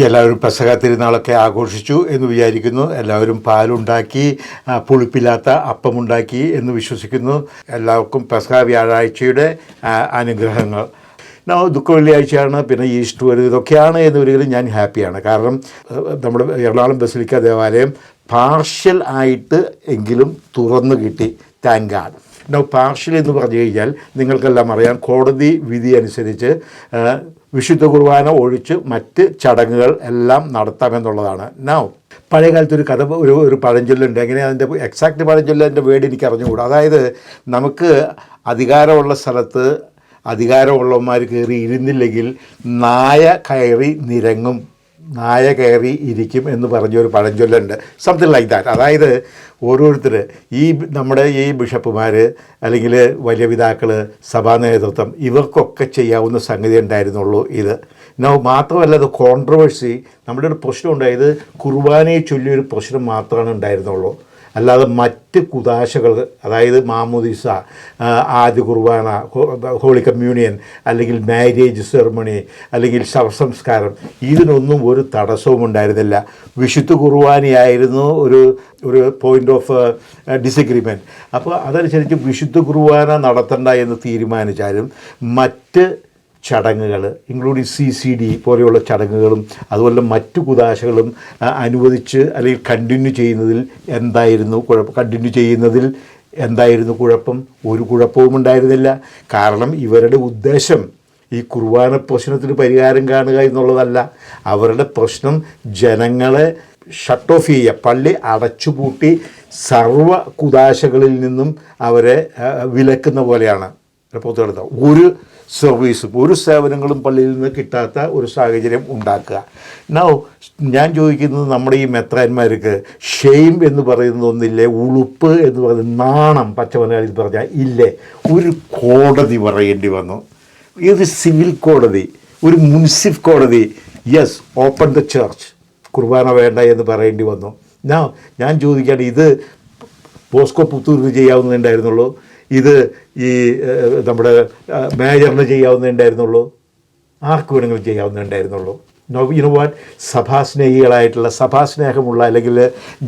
എല്ലാവരും പെസക തിരുനാളൊക്കെ ആഘോഷിച്ചു എന്ന് വിചാരിക്കുന്നു. എല്ലാവരും പാലുണ്ടാക്കി പുളിപ്പില്ലാത്ത അപ്പമുണ്ടാക്കി എന്ന് വിശ്വസിക്കുന്നു. എല്ലാവർക്കും പെസക വ്യാഴാഴ്ചയുടെ അനുഗ്രഹങ്ങൾ. നോ ദുഃഖ വെള്ളിയാഴ്ചയാണ് പിന്നെ ഈസ്റ്റ് വരുന്നത്. ഇതൊക്കെയാണ് എന്ന് വരികയും ഞാൻ ഹാപ്പിയാണ്. കാരണം നമ്മുടെ എറണാകുളം ബസിലിക്ക ദേവാലയം പാർഷ്യൽ ആയിട്ട് എങ്കിലും തുറന്നു കിട്ടി. Thank God. നോ പാർഷ്യൽ എന്ന് പറഞ്ഞു കഴിഞ്ഞാൽ നിങ്ങൾക്കെല്ലാം അറിയാം കോടതി വിധി അനുസരിച്ച് വിശുദ്ധ കുർബാന ഒഴിച്ച് മറ്റ് ചടങ്ങുകൾ എല്ലാം നടത്താമെന്നുള്ളതാണ് നൗ പഴയകാലത്ത് ഒരു കഥ ഒരു ഒരു പഴഞ്ചൊല്ലുണ്ട്. എങ്ങനെ അതിന്റെ എക്സാക്റ്റ് പഴഞ്ചൊല്ലതിന്റെ വേർഡ് എനിക്ക് അറിഞ്ഞുകൂടാ. അതായത് നമുക്ക് അധികാരമുള്ള സ്ഥലത്ത് അധികാരമുള്ളവന്മാർ കയറി ഇരുന്നില്ലെങ്കിൽ നായ കയറി നിരങ്ങും. നായ കയറി ഇരിക്കും എന്ന് പറഞ്ഞൊരു പഴഞ്ചൊല്ലുണ്ട്. സംതിങ് ലൈക്ക് ദാറ്റ് അതായത് ഓരോരുത്തർ ഈ നമ്മുടെ ഈ ബിഷപ്പുമാർ അല്ലെങ്കിൽ വലിയ പിതാക്കൾ സഭാ നേതൃത്വം ഇവർക്കൊക്കെ ചെയ്യാവുന്ന സംഗതി ഉണ്ടായിരുന്നുള്ളൂ ഇത്. നോ മാത്രമല്ല അത് കോൺട്രവേഴ്സി നമ്മുടെ ഒരു പ്രശ്നം ഉണ്ടായത് കുർബാനയെ ചൊല്ലിയൊരു പ്രശ്നം മാത്രമാണ് ഉണ്ടായിരുന്നുള്ളൂ. അല്ലാതെ മറ്റ് കുതാശകൾ അതായത് മാമുദിസ ആദ്യ കുർബാന ഹോളി കമ്മ്യൂണിയൻ അല്ലെങ്കിൽ മാരേജ് സെറമണി അല്ലെങ്കിൽ ശവസംസ്കാരം ഇതിനൊന്നും ഒരു തടസ്സവും ഉണ്ടായിരുന്നില്ല. വിശുദ്ധ കുർബാനയായിരുന്നു ഒരു ഒരു പോയിന്റ് ഓഫ് ഡിസഗ്രിമെന്റ് അപ്പോൾ അതനുസരിച്ച് വിശുദ്ധ കുർബാന നടത്തണ്ട എന്ന് തീരുമാനിച്ചാലും മറ്റ് ചടങ്ങുകൾ ഇൻക്ലൂഡിങ് സി സി ഡി പോലെയുള്ള ചടങ്ങുകളും അതുപോലെ മറ്റു കുതാശകളും അനുവദിച്ച് അല്ലെങ്കിൽ കണ്ടിന്യൂ ചെയ്യുന്നതിൽ എന്തായിരുന്നു കുഴപ്പം? കണ്ടിന്യൂ ചെയ്യുന്നതിൽ എന്തായിരുന്നു കുഴപ്പം? ഒരു കുഴപ്പവും ഉണ്ടായിരുന്നില്ല. കാരണം ഇവരുടെ ഉദ്ദേശം ഈ കുർബാന പ്രശ്നത്തിന് പരിഹാരം കാണുക എന്നുള്ളതല്ല. അവരുടെ പ്രശ്നം ജനങ്ങളെ ഷട്ട് ഓഫ് ചെയ്യുക പള്ളി അടച്ചുപൂട്ടി സർവ കുതാശകളിൽ നിന്നും അവരെ വിലക്കുന്ന പോലെയാണ്. പുറത്തെടുത്ത ഒരു സർവീസും ഒരു സേവനങ്ങളും പള്ളിയിൽ നിന്ന് കിട്ടാത്ത ഒരു സാഹചര്യം ഉണ്ടാക്കുക. നൗ ഞാൻ ചോദിക്കുന്നത് നമ്മുടെ ഈ മെത്രാന്മാർക്ക് ഷെയിം എന്ന് പറയുന്ന ഒന്നില്ലേ ഉളുപ്പ് എന്ന് പറയുന്നത് നാണം പച്ചമലയാളിൽ പറഞ്ഞാൽ ഇല്ലേ? ഒരു കോടതി പറയേണ്ടി വന്നു. ഇത് സിവിൽ കോടതി? ഒരു മുൻസിഫ് കോടതി? യെസ് ഓപ്പൺ ദ ചർച്ച് കുർബാന വേണ്ട എന്ന് പറയേണ്ടി വന്നു. ഞാൻ ഞാൻ ചോദിക്കുകയാണ് ഇത് ബോസ്കോ പുത്തൂരിന് ചെയ്യാവുന്നതുണ്ടായിരുന്നുള്ളൂ ഇത് ഈ നമ്മുടെ മേജറിന് ചെയ്യാവുന്നുണ്ടായിരുന്നുള്ളൂ ആർക്ക് വേണമെങ്കിലും ചെയ്യാവുന്നുണ്ടായിരുന്നുള്ളൂ നോ യു നോ വാട്ട് സഭാസ്നേഹികളായിട്ടുള്ള സഭാസ്നേഹമുള്ള അല്ലെങ്കിൽ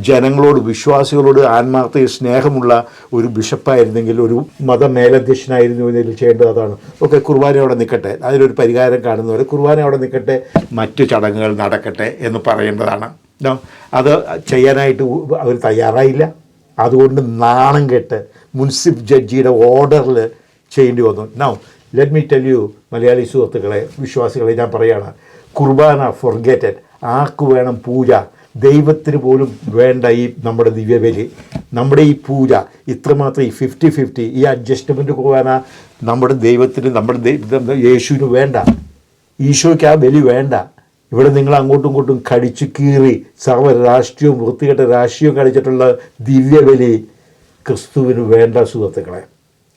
ജനങ്ങളോട് വിശ്വാസികളോട് ആത്മാർത്ഥ സ്നേഹമുള്ള ഒരു ബിഷപ്പായിരുന്നെങ്കിൽ ഒരു മതമേലധ്യക്ഷനായിരുന്നു എന്നതിൽ ചെയ്യേണ്ടത് അതാണ്. ഓക്കെ കുർബാന അവിടെ നിൽക്കട്ടെ. അതിലൊരു പരിഹാരം കാണുന്നവരെ കുർബാന അവിടെ നിൽക്കട്ടെ മറ്റു ചടങ്ങുകൾ നടക്കട്ടെ എന്ന് പറയേണ്ടതാണ് അത് ചെയ്യാനായിട്ട് അവർ തയ്യാറായില്ല. അതുകൊണ്ട് നാണം കെട്ട് മുൻസിഫ് ജഡ്ജിയുടെ ഓർഡറിൽ ചെയ്യേണ്ടി വന്നു. Now let me tell you Malayali സുഹൃത്തുക്കളെ വിശ്വാസികളെ ഞാൻ പറയുകയാണ് കുർബാന ഫൊർഗേറ്റഡ് ആർക്ക് വേണം പൂജ? ദൈവത്തിന് പോലും വേണ്ട ഈ നമ്മുടെ ദിവ്യബലി നമ്മുടെ ഈ പൂജ ഇത്രമാത്രം ഈ ഫിഫ്റ്റി ഫിഫ്റ്റി ഈ അഡ്ജസ്റ്റ്മെന്റ് കുർബാന നമ്മുടെ ദൈവത്തിന് നമ്മുടെ യേശുവിന് വേണ്ട. ഈശോയ്ക്ക് ആ ബലി വേണ്ട. ഇവിടെ നിങ്ങൾ അങ്ങോട്ടും ഇങ്ങോട്ടും കടിച്ചു കീറി സർവ രാഷ്ട്രീയവും വൃത്തികെട്ട രാഷ്ട്രീയവും കളിച്ചിട്ടുള്ള ദിവ്യബലി ക്രിസ്തുവിന് വേണ്ട സുഹൃത്തുക്കളെ.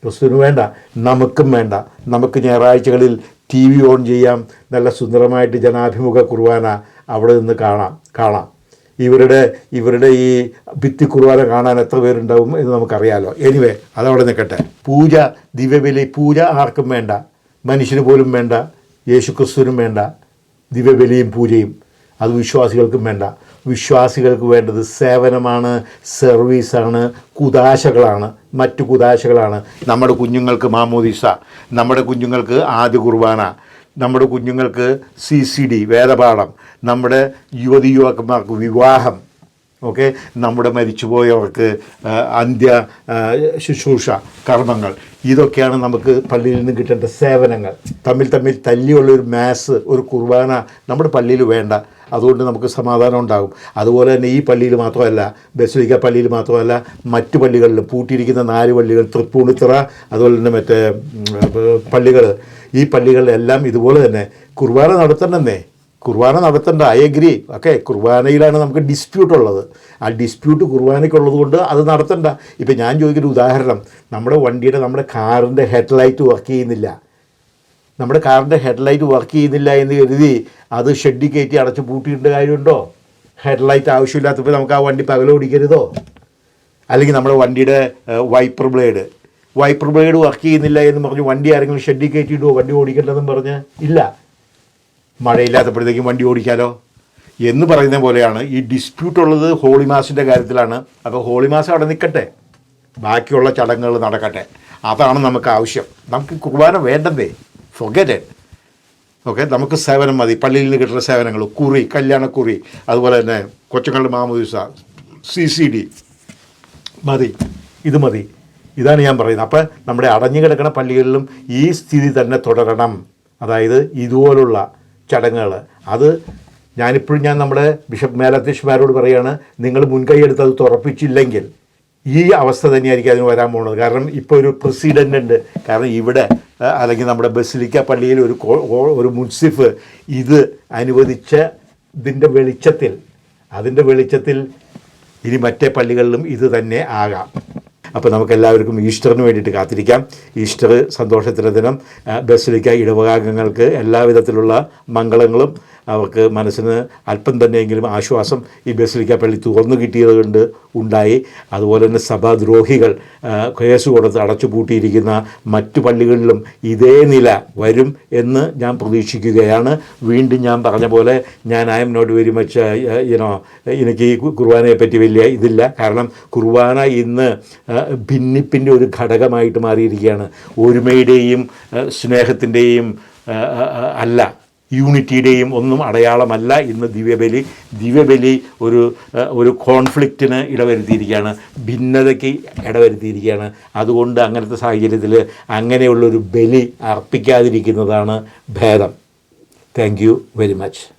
ക്രിസ്തുവിന് വേണ്ട നമുക്കും വേണ്ട. നമുക്ക് ഞായറാഴ്ചകളിൽ ടി വി ഓൺ ചെയ്യാം. നല്ല സുന്ദരമായിട്ട് ജനാഭിമുഖ കുർബാന അവിടെ നിന്ന് കാണാം. കാണാം. ഇവരുടെ ഇവരുടെ ഈ ഭിത്തി കുർബാന കാണാൻ എത്ര പേരുണ്ടാവും എന്ന് നമുക്കറിയാലോ. എനിവേ അതവിടെ നിൽക്കട്ടെ. പൂജ ദിവ്യബലി പൂജ ആർക്കും വേണ്ട. മനുഷ്യന് പോലും വേണ്ട. യേശു ക്രിസ്തുവിനും വേണ്ട. ദിവ്യബലിയും പൂജയും. അത് വിശ്വാസികൾക്കും വേണ്ട. വിശ്വാസികൾക്ക് വേണ്ടത് സേവനമാണ് സർവീസാണ് കുതാശകളാണ് മറ്റു കുതാശകളാണ് നമ്മുടെ കുഞ്ഞുങ്ങൾക്ക് മാമോദിസ നമ്മുടെ കുഞ്ഞുങ്ങൾക്ക് ആദ്യ കുർബാന നമ്മുടെ കുഞ്ഞുങ്ങൾക്ക് സി സി ഡി വേദപാഠം നമ്മുടെ യുവതി യുവാക്കന്മാർക്ക് വിവാഹം ഓക്കെ? നമ്മുടെ മരിച്ചുപോയവർക്ക് അന്ത്യ ശുശ്രൂഷ കർമ്മങ്ങൾ. ഇതൊക്കെയാണ് നമുക്ക് പള്ളിയിൽ നിന്ന് കിട്ടേണ്ട സേവനങ്ങൾ. തമ്മിൽ തമ്മിൽ തല്ലിയുള്ള ഒരു മാസ് ഒരു കുർബാന നമ്മുടെ പള്ളിയിൽ വേണ്ട. അതുകൊണ്ട് നമുക്ക് സമാധാനം ഉണ്ടാകും. അതുപോലെ തന്നെ ഈ പള്ളിയിൽ മാത്രമല്ല ബസലിക്ക പള്ളിയിൽ മാത്രമല്ല മറ്റു പള്ളികളിലും പൂട്ടിയിരിക്കുന്ന നാല് പള്ളികൾ തൃപ്പൂണിത്തറ അതുപോലെ തന്നെ മറ്റേ പള്ളികൾ ഈ പള്ളികളിലെല്ലാം ഇതുപോലെ തന്നെ കുർബാന നടത്തണമെന്നേ കുർബാന നടത്തേണ്ട ഐ അഗ്രി ഓക്കെ കുർബാനയിലാണ് നമുക്ക് ഡിസ്പ്യൂട്ട് ഉള്ളത്. ആ ഡിസ്പ്യൂട്ട് കുർബാനയ്ക്കുള്ളത് കൊണ്ട് അത് നടത്തണ്ട. ഇപ്പം ഞാൻ ചോദിക്കുന്ന ഉദാഹരണം നമ്മുടെ വണ്ടിയുടെ നമ്മുടെ കാറിന്റെ ഹെഡ്ലൈറ്റ് വർക്ക് ചെയ്യുന്നില്ല. നമ്മുടെ കാറിന്റെ ഹെഡ്ലൈറ്റ് വർക്ക് ചെയ്യുന്നില്ല എന്ന് കരുതി അത് ഷെഡിൽ കയറ്റി അടച്ച് പൂട്ടിയിട്ട കാര്യമുണ്ടോ? ഹെഡ്ലൈറ്റ് ആവശ്യമില്ലാത്തപ്പോൾ നമുക്ക് ആ വണ്ടി പകലോടിക്കരുതോ അല്ലെങ്കിൽ നമ്മുടെ വണ്ടിയുടെ wiper blade wiper blade work ചെയ്യുന്നില്ല എന്ന് പറഞ്ഞ് വണ്ടി ആരെങ്കിലും ഷെഡിൽ കയറ്റിയിട്ടോ വണ്ടി ഓടിക്കണ്ടെന്നും പറഞ്ഞ്? ഇല്ല. മഴയില്ലാത്തപ്പോഴത്തേക്കും വണ്ടി ഓടിക്കാലോ എന്ന് പറയുന്ന പോലെയാണ് ഈ ഡിസ്പ്യൂട്ട് ഉള്ളത് ഹോളി മാസിന്റെ കാര്യത്തിലാണ്. അപ്പോൾ ഹോളി മാസം അവിടെ നിൽക്കട്ടെ. ബാക്കിയുള്ള ചടങ്ങുകൾ നടക്കട്ടെ. അതാണ് നമുക്ക് ആവശ്യം. നമുക്ക് കുർബാന വേണ്ടതേ? ഫൊഗറ്റ് ഓക്കെ നമുക്ക് സേവനം മതി. പള്ളിയിൽ നിന്ന് കിട്ടുന്ന സേവനങ്ങൾ. കുറി കല്യാണക്കുറി അതുപോലെ തന്നെ കൊച്ചുങ്ങളുടെ മാമുദിസ സി സി ഡി മതി. ഇത് മതി. ഇതാണ് ഞാൻ പറയുന്നത്. അപ്പോൾ നമ്മുടെ അടഞ്ഞു കിടക്കുന്ന പള്ളികളിലും ഈ സ്ഥിതി തന്നെ തുടരണം. അതായത് ഇതുപോലുള്ള ചടങ്ങുകൾ. അത് ഞാനിപ്പോഴും ഞാൻ നമ്മുടെ ബിഷപ്പ് മേലധ്യക്ഷന്മാരോട് പറയുകയാണ് നിങ്ങൾ മുൻകൈ എടുത്ത് അത് തുറപ്പിച്ചില്ലെങ്കിൽ ഈ അവസ്ഥ തന്നെയായിരിക്കും അതിന് വരാൻ പോകുന്നത്. കാരണം ഇപ്പോൾ ഒരു പ്രസിഡന്റ് ഉണ്ട്. കാരണം ഇവിടെ അല്ലെങ്കിൽ നമ്മുടെ ബസിലിക്ക പള്ളിയിൽ ഒരു ഒരു മുൻസിഫ് ഇത് അനുവദിച്ച ഇതിന്റെ വെളിച്ചത്തിൽ അതിന്റെ വെളിച്ചത്തിൽ ഇനി മറ്റേ പള്ളികളിലും ഇത് തന്നെ ആകാം. അപ്പോൾ നമുക്ക് എല്ലാവർക്കും ഈസ്റ്ററിന് വേണ്ടിയിട്ട് കാത്തിരിക്കാം. ഈസ്റ്റർ സന്തോഷത്തിന്റെ ദിനം. ബസിലിക്ക ഇടവകാംഗങ്ങൾക്ക് എല്ലാവിധത്തിലുള്ള മംഗളങ്ങളും. അവർക്ക് മനസ്സിന് അല്പം തന്നെയെങ്കിലും ആശ്വാസം ഈ ബസിലിക്ക പള്ളി തുറന്നു കിട്ടിയത് കൊണ്ട് ഉണ്ടായി. അതുപോലെ തന്നെ സഭാദ്രോഹികൾ കേസ് കൊടുത്ത് അടച്ചുപൂട്ടിയിരിക്കുന്ന മറ്റു പള്ളികളിലും ഇതേ നില വരും എന്ന് ഞാൻ പ്രതീക്ഷിക്കുകയാണ്. വീണ്ടും ഞാൻ പറഞ്ഞ പോലെ ഞാൻ I am not very much you know എനിക്ക് ഈ കുർബാനയെ പറ്റി വലിയ ഇതില്ല. കാരണം കുർബാന ഇന്ന് ഭിന്നിപ്പിന്റെ ഒരു ഘടകമായിട്ട് മാറിയിരിക്കുകയാണ്. ഒരുമയുടെയും സ്നേഹത്തിന്റെയും അല്ല യൂണിറ്റിയുടെയും ഒന്നും അടയാളമല്ല ഇന്ന് ദിവ്യബലി. ദിവ്യബലി ഒരു ഒരു കോൺഫ്ലിക്റ്റിന് ഇടവരുത്തിയിരിക്കുകയാണ്. ഭിന്നതയ്ക്ക് ഇടവരുത്തിയിരിക്കുകയാണ്. അതുകൊണ്ട് അങ്ങനത്തെ സാഹചര്യത്തിൽ അങ്ങനെയുള്ളൊരു ബലി അർപ്പിക്കാതിരിക്കുന്നതാണ് ഭേദം. Thank very much